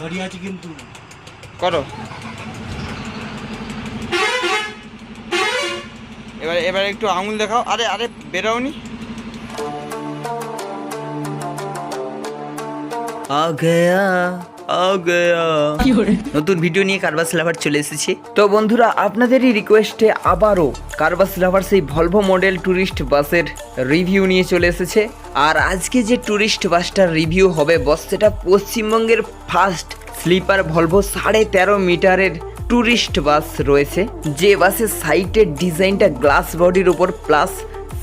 গাড়ি আছে কিন্তু করো। এবার এবার একটু আঙুল দেখাও। আরে আরে বেরাওনি? আ গয়া নতুন ভিডিও নিয়ে কারবাস লাভার চলে এসেছি। তো বন্ধুরা আপনাদেরই রিকোয়েস্টে আবারও কারবাস লাভার সেই ভলভো মডেল ট্যুরিস্ট বাসের রিভিউ নিয়ে চলে এসেছে। আর আজকে যে ট্যুরিস্ট বাসটার রিভিউ হবে বস সেটা পশ্চিমবঙ্গের ফার্স্ট স্লিপার ভলভো সাড়ে তেরো মিটারের ট্যুরিস্ট বাস রয়েছে। যে বাসের সাইটের ডিজাইনটা গ্লাস বডির উপর প্লাস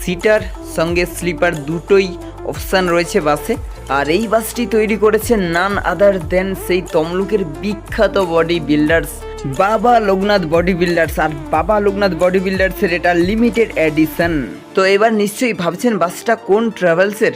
সিটার সঙ্গে স্লিপার দুটোই অপশান রয়েছে বাসে আর এই বাসটি তৈরি করেছে নান আদার দেন সেই তমলুকের বিখ্যাত বডি বিল্ডার্স বাবা লোকনাথ বডি বিল্ডার্স আর বাবা লোকনাথ বডি বিল্ডার্সের এটা লিমিটেড এডিশন তো এবার নিশ্চয়ই ভাবছেন বাসটা কোন ট্রাভেলসের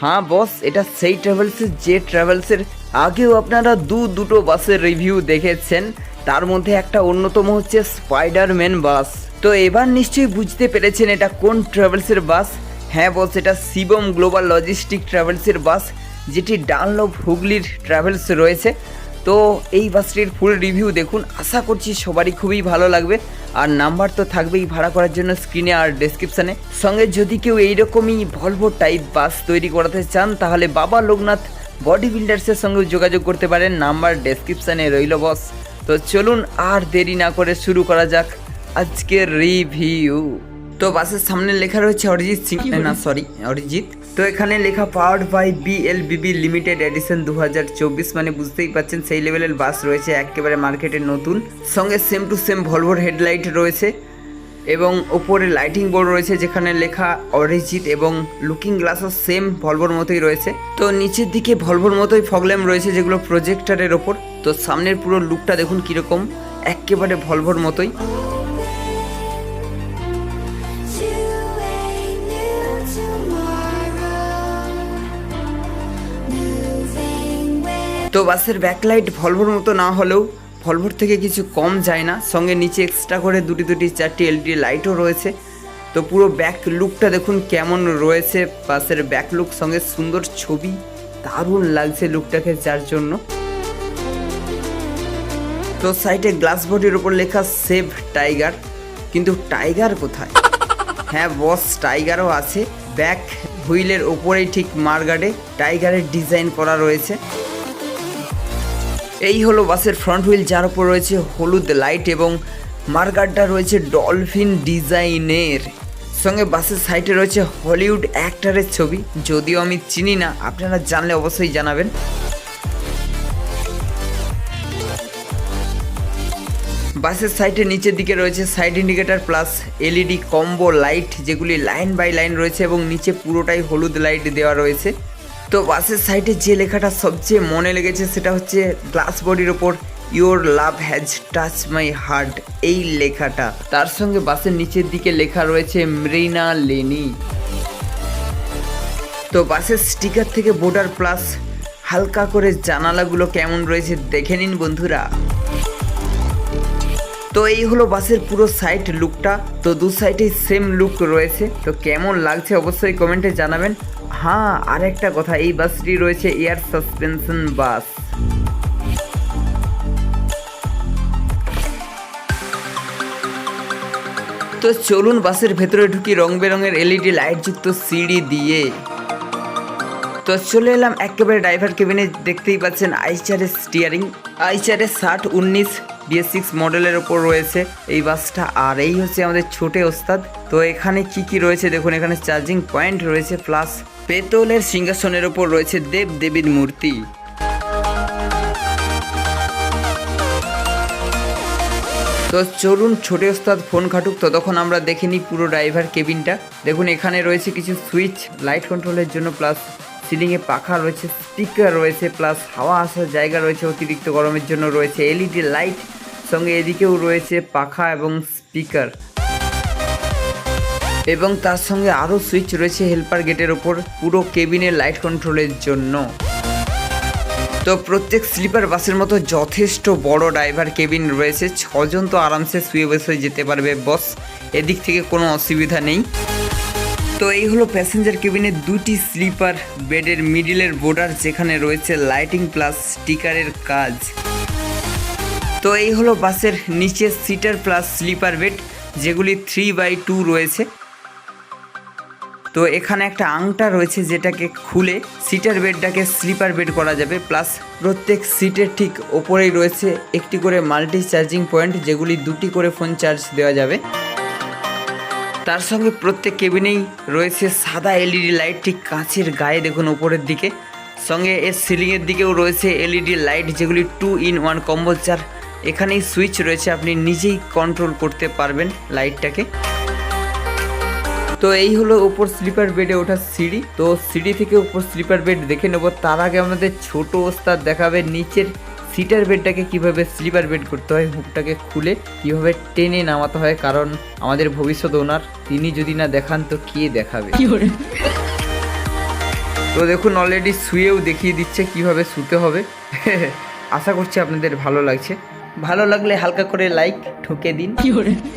হ্যাঁ বস এটা সেই ট্রাভেলসের যে ট্রাভেলসের আগেও আপনারা দু দুটো বাসের রিভিউ দেখেছেন। তার মধ্যে একটা অন্যতম হচ্ছে স্পাইডারম্যান বাস। তো এবার নিশ্চয়ই বুঝতে পেরেছেন এটা কোন ট্রাভেলসের বাস। হ্যাঁ বস এটা শিবম গ্লোবাল লজিস্টিক ট্রাভেলসের বাস, যেটি ডানলভ হুগলির ট্রাভেলস রয়েছে। তো এই বাসটির ফুল রিভিউ দেখুন, আশা করছি সবারই খুবই ভালো লাগবে। আর নাম্বার তো থাকবেই ভাড়া করার জন্য স্ক্রিনে আর ডেসক্রিপশানে সঙ্গে যদি কেউ এইরকমই ভলভো টাইপ বাস তৈরি করাতে চান, তাহলে বাবা লোকনাথ বডি বিল্ডার্সের সঙ্গে যোগাযোগ করতে পারেন। নাম্বার ডেসক্রিপশানে রইল বস তো চলুন, আর দেরি না করে শুরু করা যাক আজকের রিভিউ তো বাসের সামনে লেখা রয়েছে অরিজিৎ সিং। না সরি অরিজিৎ। তো এখানে লেখা powered by BLBB limited edition দু হাজার চব্বিশ মানে বুঝতেই পাচ্ছেন সেই লেভেলের বাস রয়েছে একেবারে মার্কেটে নতুন। সঙ্গে সেম টু সেম ভলভোর হেডলাইট রয়েছে এবং ওপরে লাইটিং বোর্ড রয়েছে যেখানে লেখা অরিজিৎ এবং লুকিং গ্লাসও সেম ভলভোর মতোই রয়েছে। তো নিচের দিকে ভলভোর মতোই ফগল্যাম রয়েছে যেগুলো প্রজেক্টারের ওপর। তো সামনের পুরো লুকটা দেখুন কীরকম একেবারে ভলভোর মতোই। তো বাসের ব্যাকলাইট ভলভোর মতো না হলেও ভলভোর থেকে কিছু কম যায় না। সঙ্গে নিচে এক্সট্রা করে দুটি দুটি চারটি এলইডি লাইটও রয়েছে। তো পুরো ব্যাক লুকটা দেখুন কেমন রয়েছে বাসের ব্যাক লুক সঙ্গে সুন্দর ছবি। দারুণ লাগছে লুকটাকে যার জন্য। তো সাইডে গ্লাস বডির উপর লেখা সেভ টাইগার কিন্তু টাইগার কোথায়? হ্যাঁ বস টাইগারও আছে। ব্যাক হুইলের ওপরেই ঠিক মার্গার্ডে টাইগারের ডিজাইন করা রয়েছে। এই হলো বাসের ফ্রন্ট হুইল যার উপর রয়েছে হলুদ লাইট এবং মার্গারটা রয়েছে ডলফিন ডিজাইনের সঙ্গে বাসের সাইডে রয়েছে হলিউড অ্যাক্টারের ছবি, যদিও আমি চিনি না, আপনারা জানলে অবশ্যই জানাবেন। বাসের সাইডে নিচের দিকে রয়েছে side indicator plus LED combo light যেগুলি লাইন বাই লাইন রয়েছে এবং নিচে পুরোটাই হলুদ লাইট দেওয়া রয়েছে। তো বাসের সাইডে যে লেখাটা সবচেয়ে মনে লেগেছে সেটা হচ্ছে গ্লাস বডির ওপর your love has touch my heart এই লেখাটা। তার সঙ্গে বাসের নিচের দিকে লেখা রয়েছে, মৃণা লেনি। তো বাসের স্টিকার থেকে বোর্ডার প্লাস হালকা করে জানালাগুলো কেমন রয়েছে দেখে নিন বন্ধুরা। তো এই হলো বাসের পুরো সাইড লুকটা। তো দু সাইডে সেম লুক রয়েছে। তো কেমন লাগছে অবশ্যই কমেন্টে জানাবেন। হ্যাঁ আর একটা কথা, এই বাসটি রয়েছে এয়ার সাসপেনশন বাস তো চলুন বাসের ভেতরে ঢুকি রং বেরঙের এলইডি লাইটযুক্ত সিঁড়ি দিয়ে। তো চলে এলাম একেবারে ড্রাইভার কেবিনে দেখতেই পাচ্ছেন আইচারের স্টিয়ারিং আইচারের ষাট, উনিশ বিএস সিক্স মডেলের ওপর রয়েছে এই বাসটা, আর এই হচ্ছে আমাদের ছোটে ওস্তাদ। তো এখানে কি কি রয়েছে দেখুন, এখানে চার্জিং পয়েন্ট রয়েছে প্লাস পেতলের সিংহাসনের ওপর রয়েছে দেব দেবীর মূর্তি। তো চলুন, ছোটে ওস্তাদ ফোন খাটুক ততক্ষণ আমরা দেখে নিই পুরো ড্রাইভার কেবিনটা। দেখুন, এখানে রয়েছে কিছু সুইচ লাইট কন্ট্রোলের জন্য প্লাস সিলিংয়ে পাখা রয়েছে স্পিকার রয়েছে প্লাস হাওয়া আসার জায়গা রয়েছে, অতিরিক্ত গরমের জন্য রয়েছে এলইডি লাইট সঙ্গে এদিকেও রয়েছে পাখা এবং স্পিকার এবং তার সঙ্গে আরও সুইচ রয়েছে হেল্পার গেটের ওপর পুরো কেবিনের লাইট কন্ট্রোলের জন্য। তো প্রত্যেক স্লিপার বাসের মতো যথেষ্ট বড় ড্রাইভার কেবিন রয়েছে। ছজন তো আরামসে শুয়ে বসে যেতে পারবে বস, এদিক থেকে কোনো অসুবিধা নেই। তো এই হলো প্যাসেঞ্জার কেবিনের দুটি স্লিপার বেডের মিডিলের বোর্ডার যেখানে রয়েছে লাইটিং প্লাস স্টিকারের কাজ। তো এই হলো বাসের নিচে সিটার প্লাস স্লিপার বেড, যেগুলি থ্রি বাই টু রয়েছে। তো এখানে একটা আংটা রয়েছে যেটাকে খুলে সিটার বেডটাকে স্লিপার বেড করা যাবে। প্লাস প্রত্যেক সিটের ঠিক ওপরেই রয়েছে একটি করে মাল্টি চার্জিং পয়েন্ট যেগুলি দুটি করে ফোন চার্জ দেওয়া যাবে। তার সঙ্গে প্রত্যেক কেবিনেই রয়েছে সাদা এলইডি লাইট ঠিক কাঁচের গায়ে দেখুন ওপরের দিকে। সঙ্গে এর সিলিংয়ের দিকেও রয়েছে এলইডি লাইট যেগুলি টু ইন ওয়ান কম্বো যার এখানেই সুইচ রয়েছে, আপনি নিজেই কন্ট্রোল করতে পারবেন লাইটটাকে। তো এই হলো ওপর স্লিপার বেডে ওঠার সিঁড়ি। তো সিঁড়ি থেকে উপর স্লিপার বেড দেখে নেব। তার আগে আমাদের ছোট ওস্তাদ দেখাবে নিচের সিটার বেডটাকে কীভাবে স্লিপার বেড করতে হয় হুকটাকে খুলে কীভাবে টেনে নামাতে হয় কারণ আমাদের ভবিষ্যৎ ওনার। তিনি যদি না দেখান তো কে দেখাবে? তো দেখুন অলরেডি শুয়েও দেখিয়ে দিচ্ছে কীভাবে শুতে হবে। আশা করছি আপনাদের ভালো লাগছে। ভালো লাগলে হালকা করে লাইক ঠুকে দিন।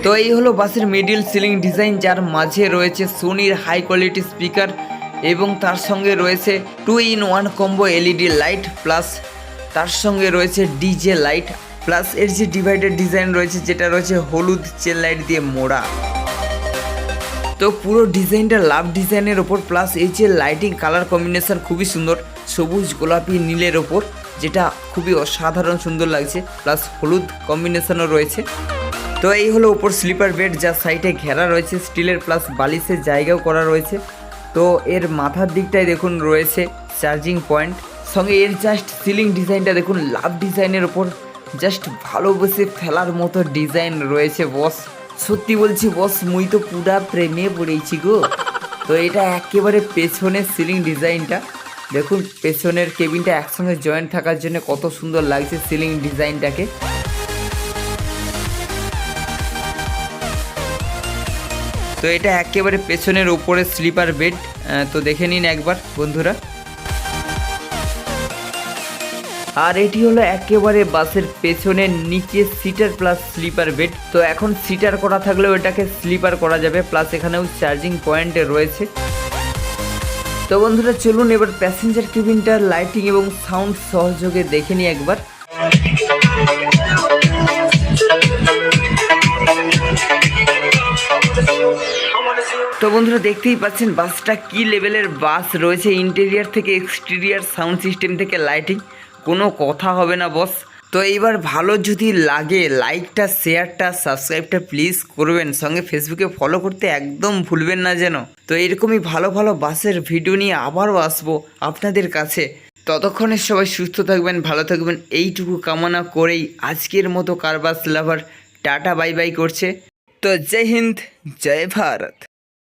তো এই হলো বাসের মিডিল সিলিং ডিজাইন যার মাঝে রয়েছে সোনির হাই কোয়ালিটি স্পিকার এবং তার সঙ্গে রয়েছে two in one combo LED light plus তার সঙ্গে রয়েছে ডিজে লাইট প্লাস এর যে ডিভাইডার ডিজাইন রয়েছে যেটা রয়েছে হলুদ চেন লাইট দিয়ে মোড়া। তো পুরো ডিজাইনটা লাভ ডিজাইনের ওপর প্লাস এই যে লাইটিং কালার কম্বিনেশন খুবই সুন্দর সবুজ গোলাপি নীলের ওপর। যেটা খুবই অসাধারণ সুন্দর লাগছে প্লাস হলুদ কম্বিনেশনও রয়েছে। তো এই হলো ওপর স্লিপার বেড যা সাইডে ঘেরা রয়েছে, স্টিলের প্লাস বালিশের জায়গাও করা রয়েছে। তো এর মাথার দিকটায় দেখুন রয়েছে চার্জিং পয়েন্ট সঙ্গে এর জাস্ট সিলিং ডিজাইনটা দেখুন লাভ ডিজাইনের ওপর জাস্ট ভালোবেসে ফেলার মতো ডিজাইন রয়েছে বস সত্যি বলছি বস মুই তো পুরা প্রেমে পড়েছি গো। তো এটা একেবারে পেছনের সিলিং ডিজাইনটা দেখুন, পেছনের কেবিনটা একসঙ্গে জয়েন্ট থাকার জন্য কত সুন্দর লাগছে সিলিং ডিজাইনটাকে। তো এটা একেবারে পেছনের ওপরে স্লিপার বেড তো দেখে নিন একবার বন্ধুরা। আর এটি হলো একেবারে বাসের পেছনের নিচে সিটার প্লাস স্লিপার বেড তো এখন সিটার করা থাকলেও এটাকে স্লিপার করা যাবে প্লাস এখানেও চার্জিং পয়েন্ট রয়েছে। তো বন্ধুরা, চলুন এবার প্যাসেঞ্জার কেবিনটার লাইটিং এবং সাউন্ড সহযোগে দেখে নিই একবার। তো বন্ধুরা, দেখতেই পাচ্ছেন বাসটা কি লেভেলের বাস রয়েছে। ইন্টেরিয়ার থেকে এক্সটেরিয়ার সাউন্ড সিস্টেম থেকে লাইটিং কোনো কথা হবে না বস তো এইবার ভালো যদি লাগে লাইকটা শেয়ারটা সাবস্ক্রাইবটা প্লিজ করবেন। সঙ্গে ফেসবুকে ফলো করতে একদম ভুলবেন না যেন। তো এরকমই ভালো ভালো বাসের ভিডিও নিয়ে আবারও আসব আপনাদের কাছে। ততক্ষণে সবাই সুস্থ থাকবেন, ভালো থাকবেন। এইটুকু কামনা করেই আজকের মতো car bus lover tata bye bye করছে। তো জয় হিন্দ, জয় ভারত।